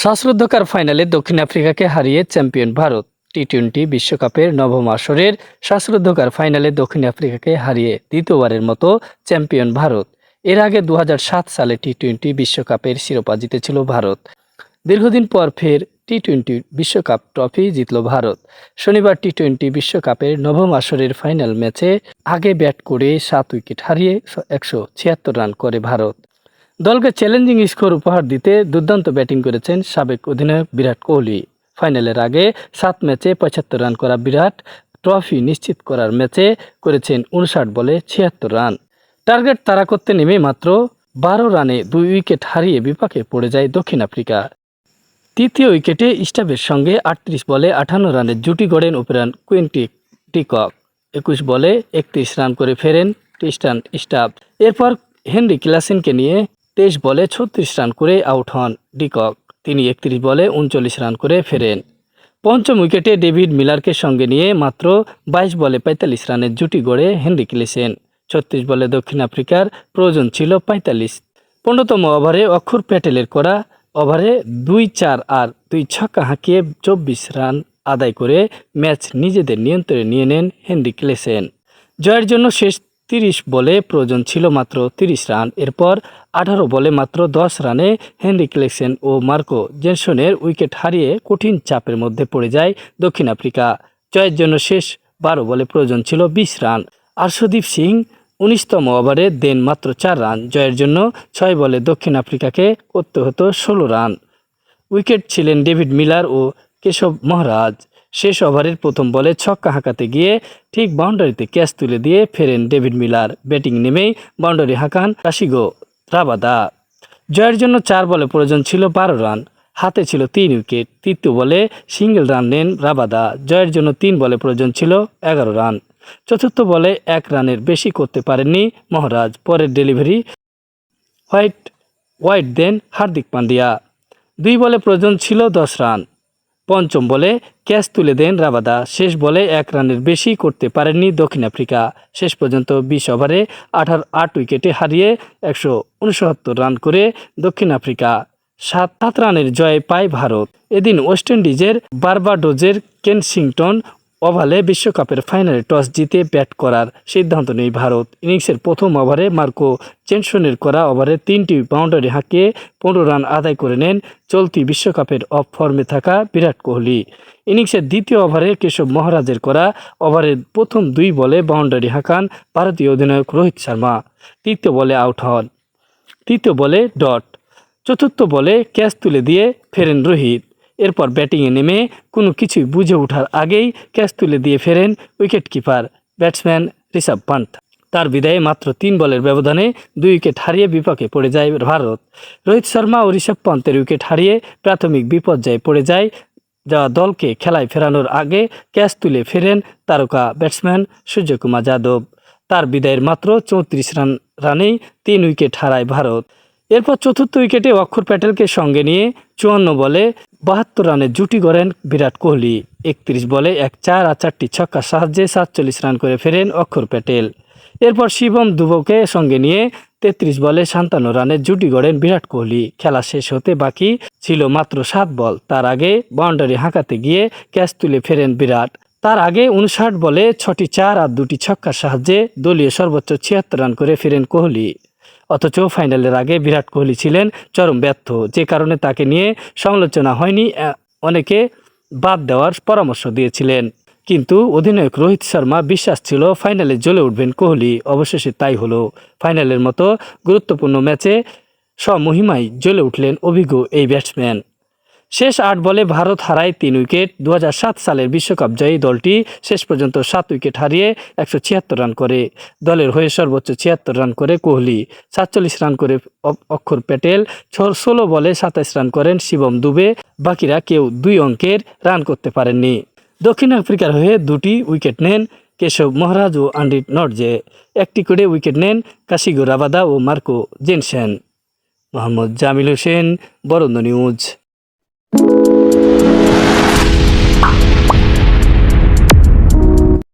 শ্বাসরুদ্ধকার ফাইনালে দক্ষিণ আফ্রিকাকে হারিয়ে চ্যাম্পিয়ন ভারত। টি টোয়েন্টি বিশ্বকাপের নবম আসরের শ্বাসরুদ্ধকার ফাইনালে দক্ষিণ আফ্রিকাকে হারিয়ে দ্বিতীয়বারের মতো চ্যাম্পিয়ন ভারত। এর আগে দু হাজার সাত সালে টি টোয়েন্টি বিশ্বকাপের শিরোপা জিতেছিল ভারত। দীর্ঘদিন পর ফের টি টোয়েন্টি বিশ্বকাপ ট্রফি জিতল ভারত। শনিবার টি টোয়েন্টি বিশ্বকাপের নবম আসরের ফাইনাল ম্যাচে আগে ব্যাট করে সাত উইকেট হারিয়ে একশো ছিয়াত্তর রান করে ভারত। দলকে চ্যালেঞ্জিং স্কোর উপহার দিতে দুর্দান্ত ব্যাটিং করেছেন সাবেক অধিনায়ক বিরাট কোহলি। ফাইনালের আগে সাত ম্যাচে পঁচাত্তর রান করা বিরাট ট্রফি নিশ্চিত করার ম্যাচে করেছেন উনষাট বলে ছিয়াত্তর রান টার্গেট তারা করতে নেমে মাত্র বারো রানে দুই উইকেট হারিয়ে বিপাকে পড়ে যায় দক্ষিণ আফ্রিকা। তৃতীয় উইকেটে স্টাফের সঙ্গে আটত্রিশ বলে আঠান্ন রানের জুটি গড়েন ওপেরান কুইন্টি টিকক। একুশ বলে একত্রিশ রান করে ফেরেন ক্রিস্টান স্টাফ। এরপর হেনরি ক্লাসিনকে নিয়ে তেইশ বলে ছত্রিশ রান করে আউট হন ডিকক। তিনি একত্রিশ বলে উনচল্লিশ রান করে ফেরেন। পঞ্চম উইকেটে ডেভিড মিলারকে সঙ্গে নিয়ে মাত্র বাইশ বলে পঁয়তাল্লিশ রানের জুটি গড়ে হেনরি ক্লেসেন। ছত্রিশ বলে দক্ষিণ আফ্রিকার প্রয়োজন ছিল পঁয়তাল্লিশ। পনেরোতম ওভারে অক্ষর প্যাটেলের করা ওভারে দুই চার আর দুই ছক্কা হাঁকিয়ে চব্বিশ রান আদায় করে ম্যাচ নিজেদের নিয়ন্ত্রণে নিয়ে নেন হেনরি ক্লেসেন। জয়ের জন্য শেষ তিরিশ বলে প্রয়োজন ছিল মাত্র তিরিশ রান। এরপর আঠারো বলে মাত্র দশ রানে হেনরি ক্লেকসেন ও মার্কো জেনসনের উইকেট হারিয়ে কঠিন চাপের মধ্যে পড়ে যায় দক্ষিণ আফ্রিকা। জয়ের জন্য শেষ বারো বলে প্রয়োজন ছিল বিশ রান। আর্শদীপ সিং উনিশতম ওভারে দেন মাত্র চার রান। জয়ের জন্য ছয় বলে দক্ষিণ আফ্রিকাকে করতে হতো ষোলো রান। উইকেট ছিলেন ডেভিড মিলার ও কেশব মহারাজ। শেষ ওভারের প্রথম বলে ছক্কা হাঁকাতে গিয়ে ঠিক বাউন্ডারিতে ক্যাচ তুলে দিয়ে ফেরেন ডেভিড মিলার। ব্যাটিং নেমেই বাউন্ডারি হাঁকান কাশিগো রাবাদা জয়ের জন্য চার বলে প্রয়োজন ছিল বারো রান, হাতে ছিল তিন উইকেট, তৃতীয় বলে সিঙ্গেল রান নেন রাবাদা জয়ের জন্য তিন বলে প্রয়োজন ছিল এগারো রান। চতুর্থ বলে এক রানের বেশি করতে পারেননি মহারাজ, পরের ডেলিভারি হোয়াইট হোয়াইট দেন হার্দিক পান্ডিয়া। দুই বলে প্রয়োজন ছিল দশ রান পঞ্চম বলে ক্যাচ তুলে দেন রাবাদা। শেষ বলে এক রানের বেশি করতে পারেননি দক্ষিণ আফ্রিকা। শেষ পর্যন্ত বিশ ওভারে আঠারো আট উইকেটে হারিয়ে একশো উনসত্তর রান করে দক্ষিণ আফ্রিকা। সাত সাত রানের জয় পায় ভারত। এদিন ওয়েস্ট ইন্ডিজের বার্বাডোজের কেনসিংটন ওভালে বিশ্বকাপের ফাইনালে টস জিতে ব্যাট করার সিদ্ধান্ত নেয় ভারত। ইনিংসের প্রথম ওভারে মার্কো জেনসনের করা ওভারে তিনটি বাউন্ডারি হাঁকিয়ে পনেরো রান আদায় করে নেন চলতি বিশ্বকাপের অফ ফর্মে থাকা বিরাট কোহলি। ইনিংসের দ্বিতীয় ওভারে কেশব মহারাজের করা ওভারের প্রথম দুই বলে বাউন্ডারি হাঁকান ভারতীয় অধিনায়ক রোহিত শর্মা। তৃতীয় বলে আউট হন। তৃতীয় বলে ডট। চতুর্থ বলে ক্যাচ তুলে দিয়ে ফেরেন রোহিত। এরপর ব্যাটিংয়ে নেমে কোনো কিছুই বুঝে ওঠার আগেই ক্যাচ তুলে দিয়ে ফেরেন wicket keeper batsman Rishabh Pant. তার বিদায়ে মাত্র তিন বলের ব্যবধানে দুই উইকেট হারিয়ে বিপাকে পড়ে যায় ভারত। রোহিত শর্মা ও ঋষভ পন্থের উইকেট হারিয়ে প্রাথমিক বিপর্যয়ে পড়ে যায় যা দলকে খেলায় ফেরানোর আগে ক্যাচ তুলে ফেরেন তারকা ব্যাটসম্যান সূর্যকুমার যাদব। তার বিদায়ের মাত্র চৌত্রিশ রান, রানেই তিন উইকেট হারায় ভারত। এরপর চতুর্থ উইকেটে অক্ষর প্যাটেলকে সঙ্গে নিয়ে চুয়ান্ন বলে বাহাত্তর রানে জুটি গড়েন বিরাট কোহলি। একত্রিশ বলে এক চার আর চারটি ছক্কার সাহায্যে সাতচল্লিশ রান করে ফেরেন অক্ষর প্যাটেল। এরপর শিবম দুবকে সঙ্গে নিয়ে তেত্রিশ বলে সান্তান্ন রানে জুটি গড়েন বিরাট কোহলি। খেলা শেষ হতে বাকি ছিল মাত্র সাত বল। তার আগে বাউন্ডারি হাঁকাতে গিয়ে ক্যাচ তুলে ফেরেন বিরাট। তার আগে উনষাট বলে ছটি চার আর দুটি ছক্কার সাহায্যে দলীয় সর্বোচ্চ ছিয়াত্তর রান করে ফেরেন কোহলি। অথচ ফাইনালের আগে বিরাট কোহলি ছিলেন চরম ব্যর্থ। যে কারণে তাকে নিয়ে সমালোচনা হয়নি অনেকে বাদ দেওয়ার পরামর্শ দিয়েছিলেন। কিন্তু অধিনায়ক রোহিত শর্মা বিশ্বাস ছিল ফাইনালে জ্বলে উঠবেন কোহলি। অবশেষে তাই হলো। ফাইনালের মতো গুরুত্বপূর্ণ ম্যাচে স্বমহিমায় জ্বলে উঠলেন অভিজ্ঞ এই ব্যাটসম্যান। শেষ আট বলে ভারত হারায় তিন উইকেট। দু হাজার সাত সালের বিশ্বকাপ জয়ী দলটি শেষ পর্যন্ত সাত উইকেট হারিয়ে একশো ছিয়াত্তর রান করে। দলের হয়ে সর্বোচ্চ ছিয়াত্তর রান করে কোহলি, সাতচল্লিশ রান করে অক্ষর প্যাটেল ষোলো বলে সাতাইশ রান করেন শিবম দুবে। বাকিরা কেউ দুই অঙ্কের রান করতে পারেননি। দক্ষিণ আফ্রিকার হয়ে দুটি উইকেট নেন কেশব মহারাজ ও আন্ডিট নর্জে। একটি করে উইকেট নেন কাশিগো রাবাদা ও মার্কো জেনসেন। মোহাম্মদ জামিল হোসেন, বরন্দ নিউজ। 何?